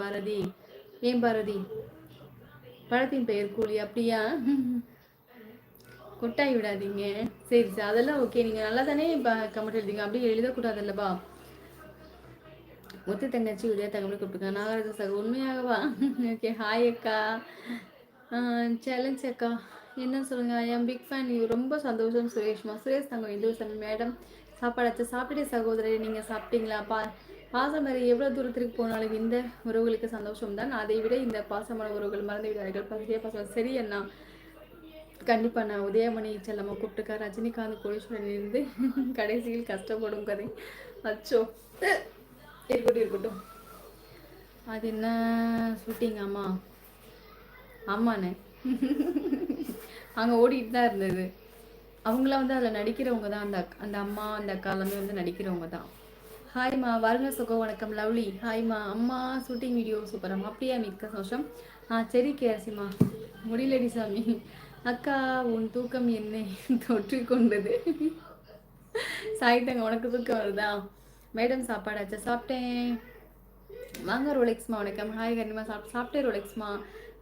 பாரதி. ஏன் பாரதி? பழத்தின் பெயர் கூலி அப்படியா? கொட்டாய் விடாதீங்க. சரி சார் அதெல்லாம் ஓகே நீங்கள் நல்லா தானே இப்போ கமெண்ட் எழுதிங்க. அப்படியே எழுதக்கூடாதுல்லப்பா ஒத்து தங்கச்சி உதய தகவல் கூப்பிட்டுருங்க நாகராஜ சார் உண்மையாகவா? ஓகே ஹாய் அக்கா. சேலஞ்ச் அக்கா. என்ன சொல்லுங்க? என் பிக் ஃபேன் ரொம்ப சந்தோஷம் சுரேஷ்மா. சுரேஷ் தங்கம் இந்து மேடம் சாப்பாடாச்சு சாப்பிட்டு சகோதரி நீங்கள் சாப்பிட்டீங்களா? பாசம் மாதிரி எவ்வளோ தூரத்திற்கு போனாலும் இந்த உறவுகளுக்கு சந்தோஷம் தான் அதை விட இந்த பாசமான உறவுகள் மறந்து விட்டார்கள் பசிய பாசம். சரி அண்ணா. கண்டிப்பாக நான் உதயமணி செல்லம்மா கூப்பிட்டுக்கா. ரஜினிகாந்த் கோடீஸ்வரன் இருந்து கடைசியில் கஷ்டப்படும் கதை. அச்சோ. இருக்கட்டும் இருக்கட்டும். அது என்ன? ஷூட்டிங் ஆமா? ஆமாண்ணே. அங்கே ஓடிட்டு தான் இருந்தது. அவங்களாம் வந்து அதில் நடிக்கிறவங்க தான் அந்த அந்த அம்மா அந்த அக்கா எல்லாமே வந்து நடிக்கிறவங்க தான் ஹாய்மா வருங்க சுகம் வணக்கம் லவ்லி. ஹாய்மா அம்மா ஷூட்டிங் வீடியோ சூப்பரம்மா அப்படியா மிக்க சந்தோஷம்? ஆ சரி கேசிமா முடியலடி சாமி. அக்கா உன் தூக்கம் என்னை தொற்றி கொண்டது. சாய்த்தங்க உனக்கு தூக்கம் வருதா? மேடம் சாப்பாடாச்சா சாப்பிட்டேன். வாங்க ரோலெக்ஸ்மா வணக்கம். ஹாய் கண்ணிமா சாப் சாப்பிட்டேன் ரோலெக்ஸ்மா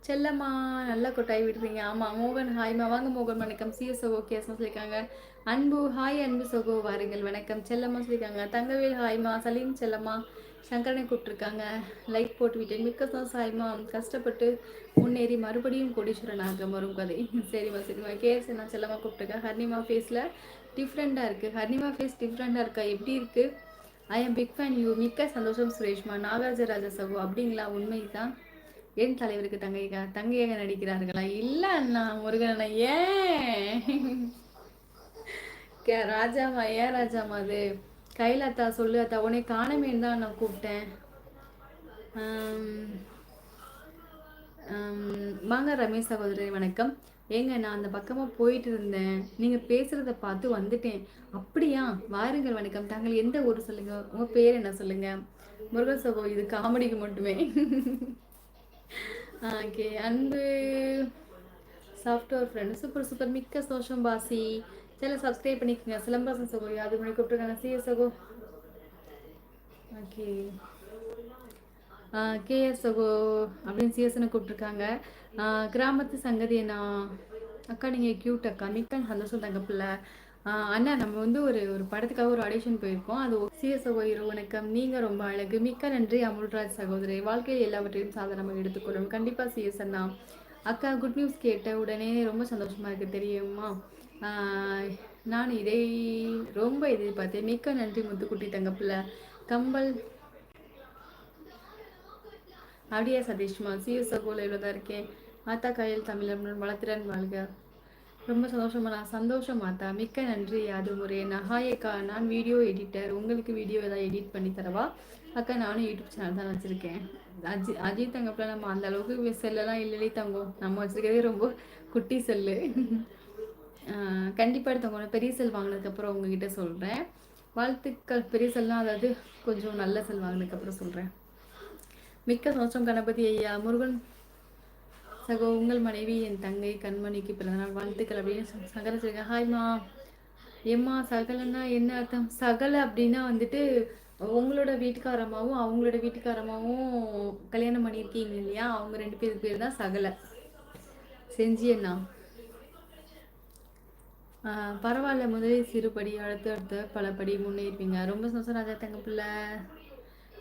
செல்லம்மா நல்லா கொட்டாய் விடுறீங்க. ஆமாம் மோகன். ஹாய்மா வாங்க மோகன் வணக்கம். சிஎஸ்ஓ ஓகே சொல்லியிருக்காங்க. அன்பு ஹாய் அன்பு சகோ வாருங்கள் வணக்கம். செல்லம்மா சொல்லியிருக்காங்க. தங்கவேல் ஹாய்மா. சலீம் செல்லம்மா. சங்கரனை கூப்பிட்டுருக்காங்க. லைக் போட்டு விட்டேன் மிக்க சந்தோஷம் ஹாய்மா. கஷ்டப்பட்டு முன்னேறி மறுபடியும் கோடீஸ்வரனாக வரும் கதை. சரிம்மா சரிம்மா கேஎஸ் நான் செல்லம்மா கூப்பிட்டுருக்கேன் ஹர்னிமா ஃபேஸில் டிஃப்ரெண்ட்டாக இருக்குது ஹர்னிமா ஃபேஸ் டிஃப்ரெண்ட்டாக இருக்கா? எப்படி இருக்குது I am big fan you மிக்க சந்தோஷம் சுரேஷ்மா. நாகராஜராஜ சகோ அப்படிங்களா? உண்மை தான் என் தலைவருக்கு தங்கைக்கா தங்கையாக நடிக்கிறார்களா? இல்லை அண்ணா முருகன் ஏன்? கே ராஜாமா ஏன் ராஜாமா அது? கையில் அத்தா சொல்லு அத்தா உன்னை காணமேன்னு தான் நான் கூப்பிட்டேன். வாங்க ரமேஷ் சகோதரி வணக்கம். ஏங்க நான் அந்த பக்கமாக போயிட்டு இருந்தேன். நீங்கள் பேசுகிறத பார்த்து வந்துட்டேன். அப்படியா? வாருங்கள் வணக்கம். தாங்கள் எந்த ஊர் சொல்லுங்கள் உங்கள் பேர் என்ன சொல்லுங்கள் முருகன் சகோ இது காமெடிக்கு மட்டுமே. ஓகே அன்பு சாஃப்ட்வேர் ஃப்ரெண்ட் சூப்பர் சூப்பர். மிக்க சோஷம் பாசி. சேனல் சப்ஸ்கிரைப் பண்ணிக்கோங்க. சிலம்பரசன் சகோ அது மணி கூப்பிட்டுருக்காங்க? சிஎஸ் சகோ. ஓகே கேஎஸ் சகோ அப்படின்னு சிஎஸ்னு கூப்பிட்ருக்காங்க கிராமத்து சங்கதி அண்ணா. அக்கா நீங்கள் க்யூட் அக்கா. மிக்க சந்தோஷம் தங்க பிள்ளை. அண்ணா நம்ம வந்து ஒரு ஒரு படத்துக்காக ஒரு ஆடிஷன் போயிருக்கோம். அது சிஎஸ் சகோதரி வணக்கம். நீங்கள் ரொம்ப அழகு. மிக்க நன்றி அமுல்ராஜ் சகோதரி. வாழ்க்கையில் எல்லாவற்றையும் சாதனமாக எடுத்துக்கொள்ளும். கண்டிப்பாக சிஎஸ் அண்ணா. அக்கா குட் நியூஸ் கேட்ட உடனே ரொம்ப சந்தோஷமாக இருக்குது தெரியுமா? நான் இதை ரொம்ப எதிர்பார்த்தேன். மிக்க நன்றி முத்துக்குட்டி தங்கப்பில்ல கம்பல். அப்படியே சதீஷ்மா சிஎஸ் சகோல இவ்வளோ தான் இருக்கேன். மாத்தா கையில் தமிழன் வளர்த்திறன் வாழ்க. ரொம்ப சந்தோஷமா நான் சந்தோஷம் மாத்தா மிக்க நன்றி அது முறை. நஹாயக்கா நான் வீடியோ எடிட்டர் உங்களுக்கு வீடியோ ஏதாவது எடிட் பண்ணி தரவா? அக்கா நானும் யூடியூப் சேனல் தான் வச்சுருக்கேன். அஜி அஜித் தங்கப்பில் நம்ம அந்த அளவுக்கு செல்லெல்லாம் இல்லை தங்கம். நம்ம வச்சுருக்கிறதே ரொம்ப குட்டி செல்லு. கண்டிப்பாக எடுத்தவங்க பெரிய செல் வாங்கினதுக்கப்புறம் உங்ககிட்ட சொல்கிறேன் வாழ்த்துக்கள். பெரிய செல்லாம் அதாவது கொஞ்சம் நல்ல செல் வாங்கினதுக்கப்புறம் சொல்கிறேன் மிக்க சந்தோஷம் கணபதி ஐயா. முருகன் சகோ உங்கள் மனைவி என் தங்கை கண்மணிக்கு பிறந்தநாள் வாழ்த்துக்கள் அப்படின்னு சகல சொல்லுங்க ஹாய்மா ஏம்மா சகலன்னா என்ன அர்த்தம்? சகல அப்படின்னா வந்துட்டு உங்களோட வீட்டுக்காரமாகவும் அவங்களோட வீட்டுக்காரமாவும் கல்யாணம் பண்ணியிருக்கீங்க இல்லையா? அவங்க ரெண்டு பேருக்கு பேர் தான் சகலை. செஞ்சியண்ணா பரவாயில்ல முதலில் சிறுபடி அடுத்து அடுத்து பல படி முன்னேறிப்பீங்க ரொம்ப சந்தோஷம் ராஜா தங்க பிள்ளை.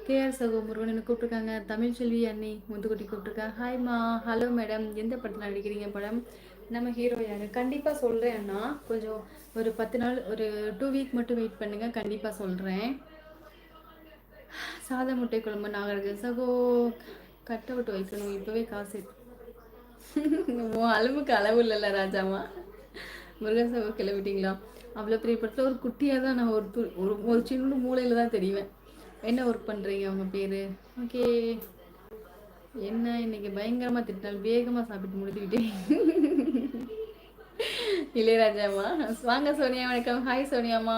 கேஆர் சகோ முருகன் கூப்பிட்டுருக்காங்க. தமிழ் செல்வி அண்ணி முத்துக்குட்டி கூப்பிட்ருக்காங்க ஹாய்மா ஹலோ மேடம் எந்த படத்தில் நடிக்கிறீங்க படம்? நம்ம ஹீரோ யார்? கண்டிப்பாக சொல்கிறேன் அண்ணா. கொஞ்சம் ஒரு பத்து நாள் ஒரு டூ வீக் மட்டும் வெயிட் பண்ணுங்கள் கண்டிப்பாக சொல்கிறேன் சாதம் முட்டை குழம்பு நாகரகம் சகோ கட் விட்டு வைக்கணும். இப்போவே காசு அளவுக்கு அளவு இல்லைல்ல ராஜாமா. முருகன் சகோ கிளம்பிட்டீங்களா? அவ்வளோ பெரிய படத்தில் ஒரு குட்டியாக தான் நான் ஒரு ஒரு ஒரு சின்ன மூலையில் தான் தெரிவேன். என்ன ஒர்க் பண்ணுறீங்க அவங்க பேர்? ஓகே என்ன இன்னைக்கு பயங்கரமாக திட்டினால் வேகமாக சாப்பிட்டு முடித்துக்கிட்டேன் இளையராஜாம்மா. வாங்க சோனியா வணக்கம். ஹாய் சோனியாமா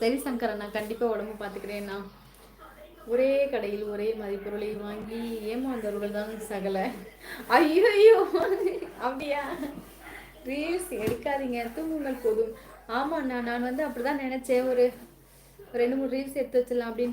சரி சங்கர் நான் கண்டிப்பாக உடம்பு பார்த்துக்கிறேண்ணா ஒரே கடையில் ஒரே மதிப்பொருளை வாங்கி ஏமாந்தவர்கள் தான் சகல. ஐயோ அப்படியா? ரீல்ஸ் எடுக்காதீங்க தூங்குங்கள் போதும். ஆமாண்ணா நான் வந்து அப்படிதான் நினைச்சேன். ஒரு ரெண்டு மூணு ரீல்ஸ் எடுத்து வச்சிடலாம் அப்படின்னு